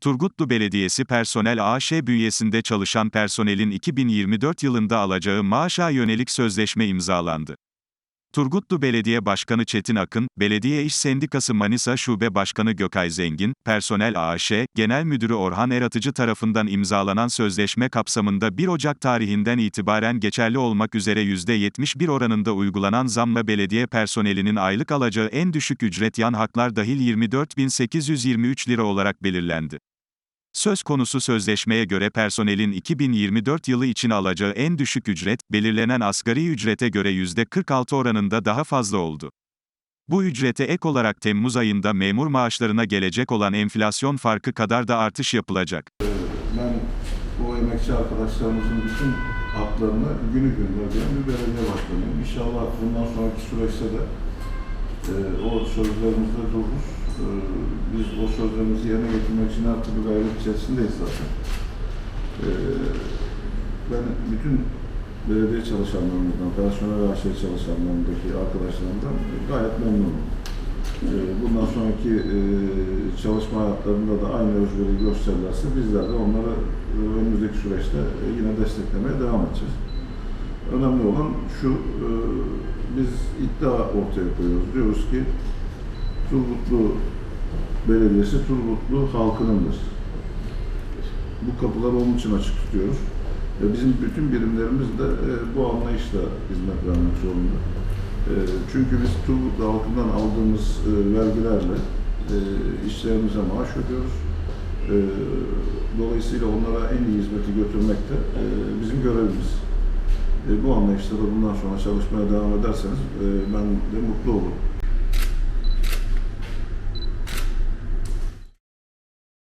Turgutlu Belediyesi Personel AŞ bünyesinde çalışan personelin 2024 yılında alacağı maaşa yönelik sözleşme imzalandı. Turgutlu Belediye Başkanı Çetin Akın, Belediye İş Sendikası Manisa Şube Başkanı Gökay Zengin, Personel AŞ, Genel Müdürü Orhan Eratıcı tarafından imzalanan sözleşme kapsamında 1 Ocak tarihinden itibaren geçerli olmak üzere %71 oranında uygulanan zamla belediye personelinin aylık alacağı en düşük ücret yan haklar dahil 24.823 lira olarak belirlendi. Söz konusu sözleşmeye göre personelin 2024 yılı için alacağı en düşük ücret, belirlenen asgari ücrete göre %46 oranında daha fazla oldu. Bu ücrete ek olarak Temmuz ayında memur maaşlarına gelecek olan enflasyon farkı kadar da artış yapılacak. Ben bu emekçi arkadaşlarımızın bütün haklarını günü gününe ödeyen bir belediye başkanıyım. İnşallah bundan sonraki süreçte de eee, o sözlerimizde dururuz. Eee, biz o sözlerimizi yerine getirmek için her türlü gayret içerisindeyiz zaten. Eee, ben bütün belediye çalışanlarımızdan, personel ve aşağı çalışanlarındaki arkadaşlarımdan gayet memnunum. Eee, Bundan sonraki eee, çalışma hayatlarında da aynı özveri gösterirlerse bizler de onları önümüzdeki süreçte eee, yine desteklemeye devam edeceğiz. Önemli olan şu, eee, biz iddia ortaya koyuyoruz. Diyoruz ki Turgutlu Belediyesi Turgutlu halkınındır. Bu kapıları onun için açık tutuyoruz. Ve bizim bütün birimlerimiz de eee, bu anlayışla hizmet vermek zorunda. Eee, Çünkü biz Turgutlu halkından aldığımız eee, vergilerle eee, işçilerimize maaş ödüyoruz. Dolayısıyla onlara en iyi hizmeti götürmek de bizim görevimiz. E, bu anlayışla da bundan sonra çalışmaya devam ederseniz e, ben de mutlu olurum.